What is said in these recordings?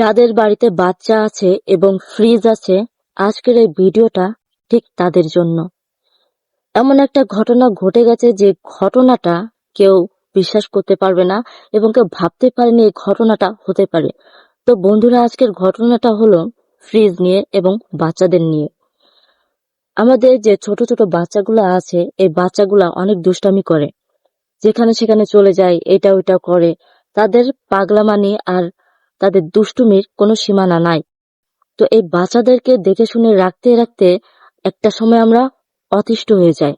যাদের বাড়িতে বাচ্চা আছে এবং ফ্রিজ আছে, আজকের এই ভিডিওটা ঠিক তাদের জন্য। এমন একটা ঘটনা ঘটে গেছে যে ঘটনাটা কেউ বিশ্বাস করতে পারবে না এবং কেউ ভাবতে পারেনি এই ঘটনাটা হতে পারে। তো বন্ধুরা, আজকের ঘটনাটা হলো ফ্রিজ নিয়ে এবং বাচ্চাদের নিয়ে। আমাদের যে ছোট ছোট বাচ্চাগুলো আছে, এই বাচ্চাগুলা অনেক দুষ্টামি করে। যেখানে সেখানে চলে যায়, এটা ওইটা করে। তাদের পাগলামানি আর তাদের দুষ্টুমির কোনো সীমানা নাই। তো এই বাচ্চাদেরকে দেখে শুনে রাখতে রাখতে একটা সময় আমরা অতিষ্ঠ হয়ে যাই।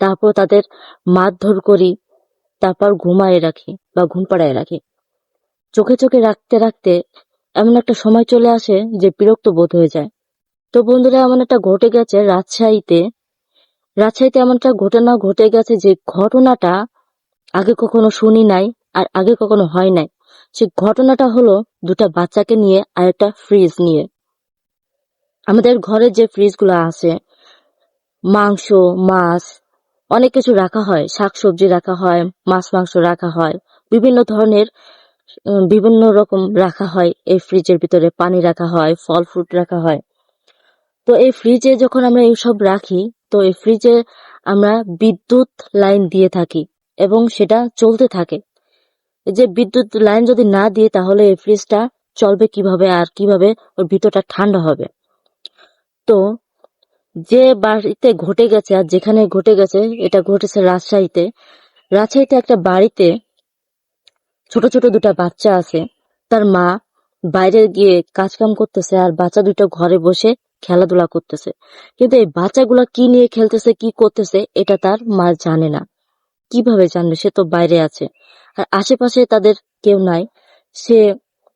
তারপর তাদের মারধর করি, তারপর ঘুমায় রাখি বা ঘুম পাড়ায় রাখি। চোখে চোখে রাখতে রাখতে এমন একটা সময় চলে আসে যে বিরক্ত বোধ হয়ে যায়। তো বন্ধুরা, এমন একটা ঘটে গেছে রাজশাহীতে। রাজশাহীতে এমন একটা ঘটনা ঘটে গেছে যে ঘটনাটা আগে কখনো শুনি নাই আর আগে কখনো হয় নাই। সে ঘটনাটা হলো দুটা বাচ্চাকে নিয়ে আর একটা ফ্রিজ নিয়ে। আমাদের ঘরে যে ফ্রিজগুলো আছে, মাংস, মাছ, অনেক কিছু রাখা হয়। শাকসবজি রাখা হয়, মাছ, মাংস রাখা হয়। বিভিন্ন ধরনের বিভিন্ন রকম রাখা হয়। এই ফ্রিজের ভিতরে পানি রাখা হয়, ফল ফ্রুট রাখা হয়। তো এই ফ্রিজে যখন আমরা এইসব রাখি, তো এই ফ্রিজে আমরা বিদ্যুৎ লাইন দিয়ে থাকি এবং সেটা চলতে থাকে। যে বিদ্যুৎ লাইন যদি না দিয়ে তাহলে এই ফ্রিজটা চলবে কীভাবে আর কীভাবে? ওর ভিতরটা ঠান্ডা হবে। তো যে বাড়িতে ঘটে গেছে আর যেখানে ঘটে গেছে, এটা ঘটেছে রাজশাহীতে। রাজশাহীতে একটা বাড়িতে ছোট ছোট দুটা বাচ্চা আছে। তার মা বাইরে গিয়ে কাজ কাম করতেছে আর বাচ্চা দুটো ঘরে বসে খেলাধুলা করতেছে। কিন্তু এই বাচ্চাগুলা কি নিয়ে খেলতেছে, কি করতেছে, এটা তার মা জানে না। কীভাবে জানবে? সে তো বাইরে আছে। আর আশেপাশে তাদের কেউ নাই। সে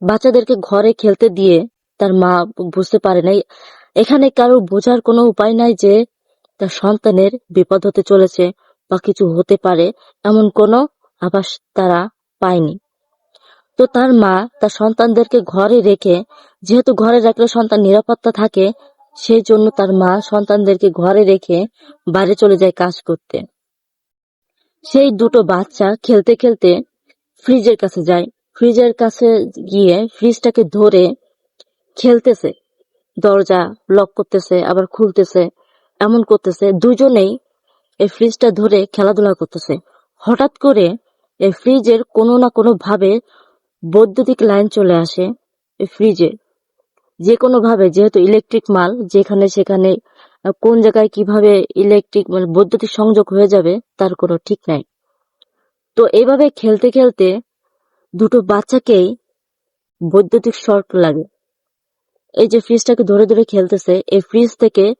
বাচ্চাদেরকে ঘরে খেলতে দিয়ে তার মা বুঝতে পারে নাই। এখানে কারও বোঝার কোনো উপায় নাই যে তার সন্তানের বিপদ হতে চলেছে বা কিছু হতে পারে, এমন কোনো আভাস তারা পায়নি। তো তার মা তার সন্তানদেরকে ঘরে রেখে, যেহেতু ঘরে রাখলে সন্তান নিরাপত্তা থাকে, সেই জন্য তার মা সন্তানদেরকে ঘরে রেখে বাইরে চলে যায় কাজ করতে। সেই দুটো বাচ্চা খেলতে খেলতে ফ্রিজের কাছে যায়। ফ্রিজের কাছে গিয়ে ফ্রিজটাকে ধরে খেলতেছে। দরজা লক করতেছে, আবার খুলতেছে, এমন করতেছে। দুজনেই এই ফ্রিজটা ধরে খেলাধুলা করতেছে। হঠাৎ করে এই ফ্রিজের কোনো না কোনো ভাবে বৈদ্যুতিক লাইন চলে আসে এই ফ্রিজে। যে কোনো ভাবে যেহেতু ইলেকট্রিক মাল, যেখানে সেখানে কোন জায়গায় কীভাবে ইলেকট্রিক মানে বৈদ্যুতিক সংযোগ হয়ে যাবে তার কোনো ঠিক নাই। তো এইভাবে খেলতে খেলতে দুটো বাচ্চাকেই বৈদ্যুতিক শর্ট লাগে। এই যে ফ্রিজটাকে ধরে ধরে খেলতেছে, এই ফ্রিজ থেকে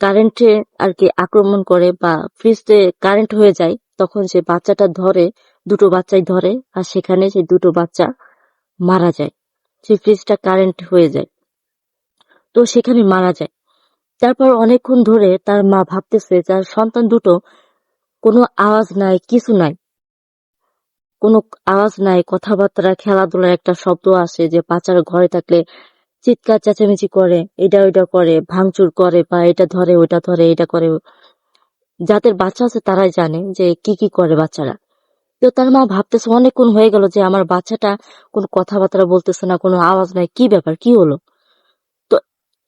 কারেন্টে আর কি আক্রমণ করে বা ফ্রিজে কারেন্ট হয়ে যায়, তখন সে বাচ্চাটা ধরে, দুটো বাচ্চাই ধরে আর সেখানে সেই দুটো বাচ্চা মারা যায়। সেই ফ্রিজটা কারেন্ট হয়ে যায়। তো সেখানে মারা যায়। তারপর অনেকক্ষণ ধরে তার মা ভাবতেছে তার সন্তান দুটো, কোনো আওয়াজ নাই, কিছু নাই। কোনো আওয়াজ নাই, কথাবার্তা, খেলাধুলার একটা শব্দ আসে যে বাচ্চারা ঘরে থাকলে চিৎকার, চেঁচামেচি করে, এটা ওইটা করে, ভাঙচুর করে বা এটা ধরে, ওইটা ধরে, এটা করে। যাদের বাচ্চা আছে তারাই জানে যে কি কি করে বাচ্চারা। তো তার মা ভাবতেছে, অনেকক্ষণ হয়ে গেল যে আমার বাচ্চাটা কোনো কথাবার্তা বলতেছে না, কোনো আওয়াজ নাই, কি ব্যাপার, কি হলো?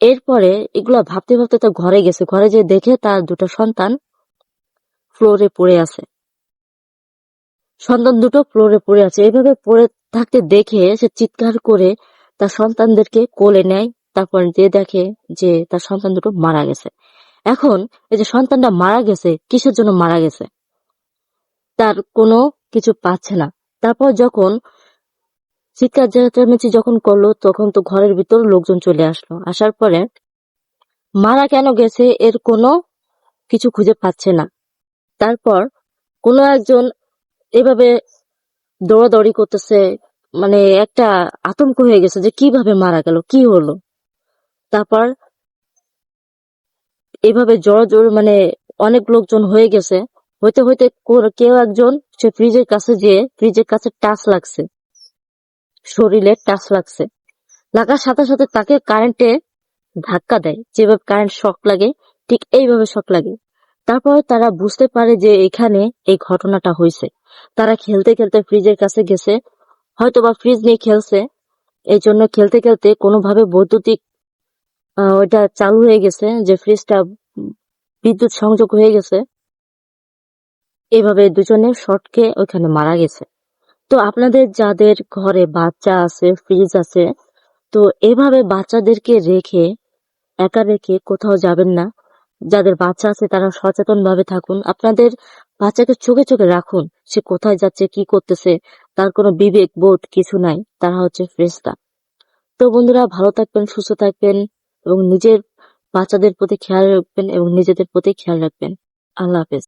এরপরে এগুলা ভাবতে ভাবতে তো ঘরে গেছে। ঘরে যে দেখে তার দুটো সন্তান ফ্লোরে পড়ে আছে। সন্তান দুটো ফ্লোরে পড়ে আছে। এইভাবে পড়ে থাকতে দেখে সে চিৎকার করে তার সন্তানদেরকে কোলে নেয়, তারপর যে দেখে যে তার সন্তান দুটো মারা গেছে। এখন এই যে সন্তানটা মারা গেছে, কিসের জন্য মারা গেছে? তার কোনো কিছু পাচ্ছে না। তারপর যখন চিৎকার চেঁচামেচি যখন করল, তখন তো ঘরের ভিতর লোকজন চলে আসলো। আসার পরে মারা কেন গেছে এর কোনো কিছু খুঁজে পাচ্ছে না। তারপর কোনো একজন এভাবে দৌড়াদৌড়ি করতেছে মানে একটা আতঙ্ক হয়ে গেছে যে কীভাবে মারা গেল, কি হলো। তারপর এভাবে জড় জড় মানে অনেক লোকজন হয়ে গেছে। হইতে হইতে কেউ একজন সে ফ্রিজের কাছে যেয়ে ফ্রিজের কাছে টাচ লাগছে। শরীরে টাচ লাগছে। লাগার সাথে সাথে তাকে কারেন্টে ধাক্কা দেয়। যেভাবে কারেন্ট শক লাগে, ঠিক এইভাবে শক লাগে। তারপর তারা বুঝতে পারে যে এখানে এই ঘটনাটা হয়েছে। তারা খেলতে খেলতে ফ্রিজের কাছে গেছে। হয়তো বা ফ্রিজ নিয়ে খেলছে। এই জন্য খেলতে খেলতে কোনোভাবে বৈদ্যুতিক ওইটা চালু হয়ে গেছে যে ফ্রিজটা বিদ্যুৎ সংযোগ হয়ে গেছে। এভাবে দুজনে শর্ট খেয়ে ওখানে মারা গেছে। তো আপনাদের যাদের ঘরে বাচ্চা আছে ফ্রিজ আছে, তো এভাবে বাচ্চাদেরকে রেখে, একা রেখে কোথাও যাবেন না। যাদের বাচ্চা আছে তারা সচেতন ভাবে থাকুন। আপনাদের বাচ্চাকে চোখে চোখে রাখুন, সে কোথায় যাচ্ছে, কি করতেছে, তার কোনো বিবেক বোধ কিছু নাই, তারা হচ্ছে ফ্রেস্তা তো বন্ধুরা, ভালো থাকবেন, সুস্থ থাকবেন এবং নিজের বাচ্চাদের প্রতি খেয়াল রাখবেন এবং নিজেদের প্রতি খেয়াল রাখবেন। আল্লাহ হাফেজ।